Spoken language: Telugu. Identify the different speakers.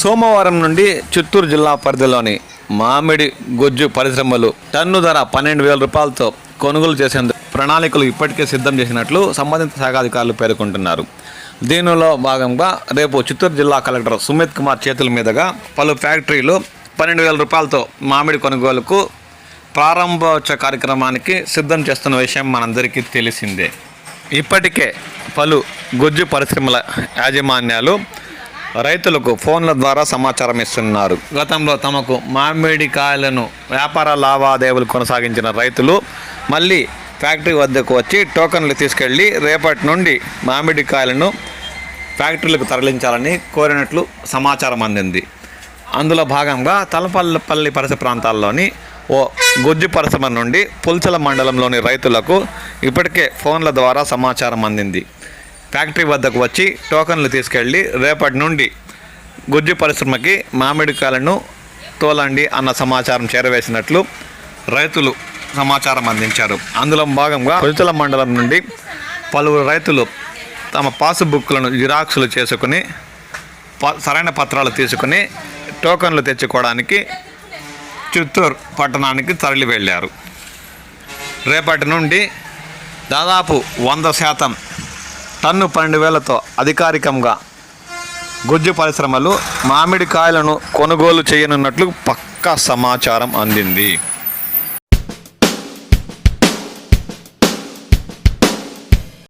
Speaker 1: సోమవారం నుండి చిత్తూరు జిల్లా పరిధిలోని మామిడి గొజ్జు పరిశ్రమలు టన్ను ధర పన్నెండు వేల రూపాయలతో కొనుగోలు చేసేందుకు ప్రణాళికలు ఇప్పటికే సిద్ధం చేసినట్లు సంబంధిత శాఖ అధికారులు పేర్కొంటున్నారు. దీనిలో భాగంగా రేపు చిత్తూరు జిల్లా కలెక్టర్ సుమిత్ కుమార్ చేతుల మీదుగా పలు ఫ్యాక్టరీలు పన్నెండు వేల రూపాయలతో మామిడి కొనుగోలుకు ప్రారంభోత్సవ కార్యక్రమానికి సిద్ధం చేస్తున్న విషయం మనందరికీ తెలిసిందే. ఇప్పటికే పలు గుజ్జు పరిశ్రమల యాజమాన్యాలు రైతులకు ఫోన్ల ద్వారా సమాచారం ఇస్తున్నారు. గతంలో తమకు మామిడి కాయలను వ్యాపార లావాదేవీలు కొనసాగించిన రైతులు మళ్ళీ ఫ్యాక్టరీ వద్దకు వచ్చి టోకన్లు తీసుకెళ్ళి రేపటి నుండి మామిడికాయలను ఫ్యాక్టరీలకు తరలించాలని కోరినట్లు సమాచారం అందింది. అందులో భాగంగా తలపల్లిపల్లి పరిసర ప్రాంతాల్లోని ఓ గుజ్జు పరిశ్రమ నుండి పుల్చల మండలంలోని రైతులకు ఇప్పటికే ఫోన్ల ద్వారా సమాచారం అందింది. ఫ్యాక్టరీ వద్దకు వచ్చి టోకన్లు తీసుకెళ్ళి రేపటి నుండి గుజ్జు పరిశ్రమకి మామిడికాయలను తోలండి అన్న సమాచారం చేరవేసినట్లు రైతులు సమాచారం అందించారు. అందులో భాగంగా పుల్చల మండలం నుండి పలువురు రైతులు తమ పాస్బుక్లను జిరాక్సులు చేసుకుని ప- సరైన పత్రాలు తీసుకుని టోకన్లు తెచ్చుకోవడానికి చిత్తూరు పట్టణానికి తరలి వెళ్ళారు రేపటి నుండి దాదాపు వంద శాతం టన్ను పన్నెండు వేలతో అధికారికంగా గుజ్జు పరిశ్రమలు మామిడికాయలను కొనుగోలు చేయనున్నట్లు పక్కా సమాచారం అందింది.